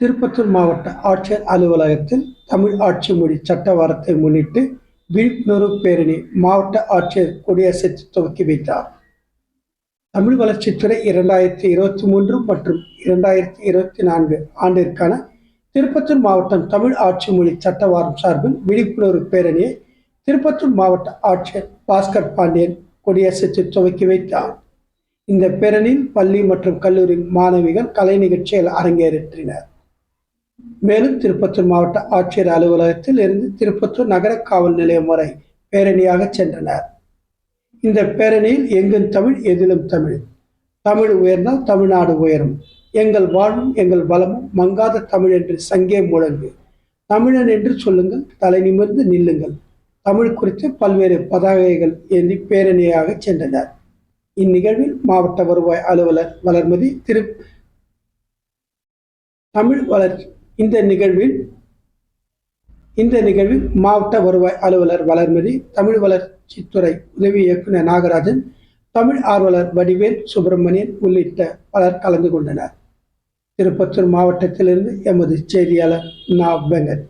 திருப்பத்தூர் மாவட்ட ஆட்சியர் அலுவலகத்தில் தமிழ் ஆட்சி மொழி சட்ட வாரத்தை முன்னிட்டு விழிப்புணர்வு பேரணி மாவட்ட ஆட்சியர் கொடியசைத்து துவக்கி வைத்தார். தமிழ் வளர்ச்சித்துறை இரண்டாயிரத்தி இருபத்தி மூன்று மற்றும் இரண்டாயிரத்தி இருபத்தி நான்கு ஆண்டிற்கான திருப்பத்தூர் மாவட்டம் தமிழ் ஆட்சி மொழி சட்ட வாரம் சார்பில் விழிப்புணர்வு பேரணியை திருப்பத்தூர் மாவட்ட ஆட்சியர் பாஸ்கர் பாண்டியன் கொடியசைத்து துவக்கி வைத்தார். இந்த பேரணியில் பள்ளி மற்றும் கல்லூரி மாணவிகள் கலை நிகழ்ச்சிகள் அரங்கேற்றினர் மேலும் திருப்பத்தூர் மாவட்ட ஆட்சியர் அலுவலகத்தில் இருந்து திருப்பத்தூர் நகர காவல் நிலையம் வரை பேரணியாக சென்றனர். இந்த பேரணியில் எங்கும் தமிழ் எதிலும் தமிழ். தமிழ் உயர்ந்தால் தமிழ்நாடு உயரும். எங்கள் வாழ்வும் எங்கள் பலமும் மங்காத தமிழ் என்று சங்கே முழங்கு. தமிழன் என்று சொல்லுங்கள் தலை நிமிர்ந்து நில்லுங்கள். தமிழ் குறித்து பல்வேறு பதாகைகள் ஏந்தி பேரணியாக சென்றனர். இந்நிகழ்வில் மாவட்ட வருவாய் அலுவலர் வளர்மதி திரு தமிழ் வளர்ச்சி இந்த நிகழ்வில் இந்த நிகழ்வில் மாவட்ட வருவாய் அலுவலர் வளர்மதி தமிழ் வளர்ச்சித்துறை உதவி இயக்குனர் நாகராஜன் தமிழ் ஆர்வலர் வடிவேல் சுப்பிரமணியன் உள்ளிட்ட பலர் கலந்து கொண்டனர். திருப்பத்தூர் மாவட்டத்திலிருந்து எமது செய்தியாளர் நா. வெங்கட்.